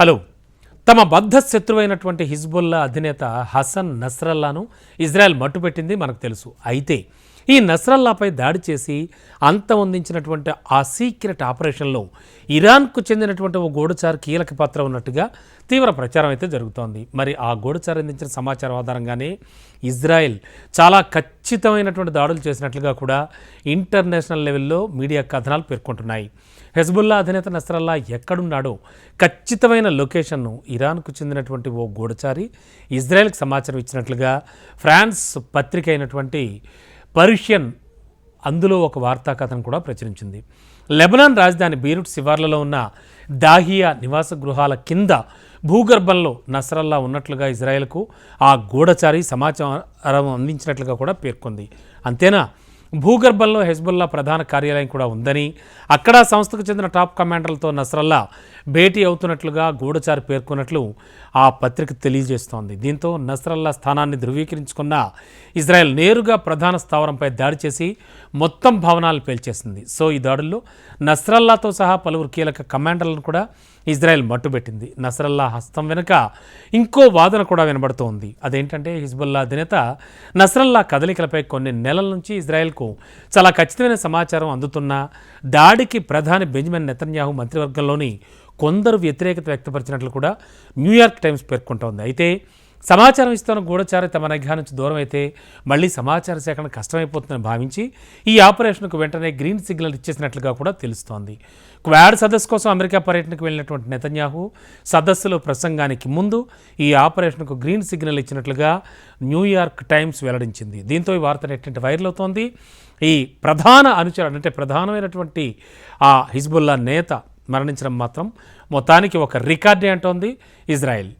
Hello. తమ బద్ధ శత్రువైనటువంటి Hezbollah అధినేత హసన్ నస్రల్లాను ఇజ్రాయెల్ మట్టుపెట్టింది మనకు తెలుసు. అయితే ఈ నస్రల్లాపై దాడి చేసి అంతమొందించినటువంటి ఆ సీక్రెట్ ఆపరేషన్లో ఇరాన్కు చెందినటువంటి ఓ గూఢచారు కీలక పాత్ర ఉన్నట్టుగా తీవ్ర ప్రచారం అయితే జరుగుతోంది. మరి ఆ గూఢచారు అందించిన సమాచారం ఆధారంగానే ఇజ్రాయెల్ చాలా ఖచ్చితమైనటువంటి దాడులు చేసినట్లుగా కూడా ఇంటర్నేషనల్ లెవెల్లో మీడియా కథనాలు పేర్కొంటున్నాయి. హెజ్బుల్లా అధినేత నస్రల్లా ఎక్కడున్నాడో ఖచ్చితమైన లొకేషన్ను ఇరాన్కు చెందినటువంటి ఓ గూఢచారి ఇజ్రాయెల్కి సమాచారం ఇచ్చినట్లుగా ఫ్రాన్స్ పత్రిక అయినటువంటి పర్షియన్ అందులో ఒక వార్తా కథను కూడా ప్రచురించింది. లెబనాన్ రాజధాని బీరుట్ శివార్లలో ఉన్న దాహియా నివాస గృహాల కింద భూగర్భంలో నసరల్లా ఉన్నట్లుగా ఇజ్రాయెల్కు ఆ గూఢచారి సమాచారం అందించినట్లుగా కూడా పేర్కొంది. అంతేనా? భూగర్భంలో హెజ్బుల్లా ప్రధాన కార్యాలయం కూడా ఉందని అక్కడ సంస్థకు చెందిన టాప్ కమాండర్లతో నస్రల్లా భేటీ అవుతున్నట్లుగా గూఢచారి పేర్కొన్నట్లు ఆ పత్రిక తెలియజేస్తోంది. దీంతో నస్రల్లా స్థానాన్ని ధృవీకరించుకున్న ఇజ్రాయెల్ నేరుగా ప్రధాన స్థావరంపై దాడి చేసి మొత్తం భవనాలు పేల్చేసింది. సో ఈ దాడుల్లో నస్రల్లాతో సహా పలువురు కీలక కమాండర్లను కూడా ఇజ్రాయెల్ మట్టుబెట్టింది. నసరల్లా హస్తం వెనుక ఇంకో వాదన కూడా వినబడుతోంది. అదేంటంటే హిజ్బుల్లా అధినేత నసరల్లా కదలికలపై కొన్ని నెలల నుంచి ఇజ్రాయెల్కు చాలా ఖచ్చితమైన సమాచారం అందుతున్నా దాడికి ప్రధాని బెంజమిన్ నెతన్యాహు మంత్రివర్గంలోని కొందరు వ్యతిరేకత వ్యక్తపరిచినట్లు కూడా న్యూయార్క్ టైమ్స్ పేర్కొంటోంది. అయితే సమాచారం ఇస్తున్న గూఢచారి తమ నిఘా నుంచి దూరం అయితే మళ్ళీ సమాచార సేకరణ కష్టమైపోతుందని భావించి ఈ ఆపరేషన్కు వెంటనే గ్రీన్ సిగ్నల్ ఇచ్చేసినట్లుగా కూడా తెలుస్తోంది. క్వాడ్ సదస్సు కోసం అమెరికా పర్యటనకు వెళ్ళినటువంటి నెతన్యాహు సదస్సులో ప్రసంగానికి ముందు ఈ ఆపరేషన్కు గ్రీన్ సిగ్నల్ ఇచ్చినట్లుగా న్యూయార్క్ టైమ్స్ వెల్లడించింది. దీంతో ఈ వార్త నెట్టింటి వైరల్ అవుతోంది. ఈ ప్రధాన అనుచరుడు అంటే ప్రధానమైనటువంటి ఆ హిజ్బుల్లా నేత మరణించడం మాత్రం మొత్తానికి ఒక రికార్డే అంటోంది ఇజ్రాయెల్.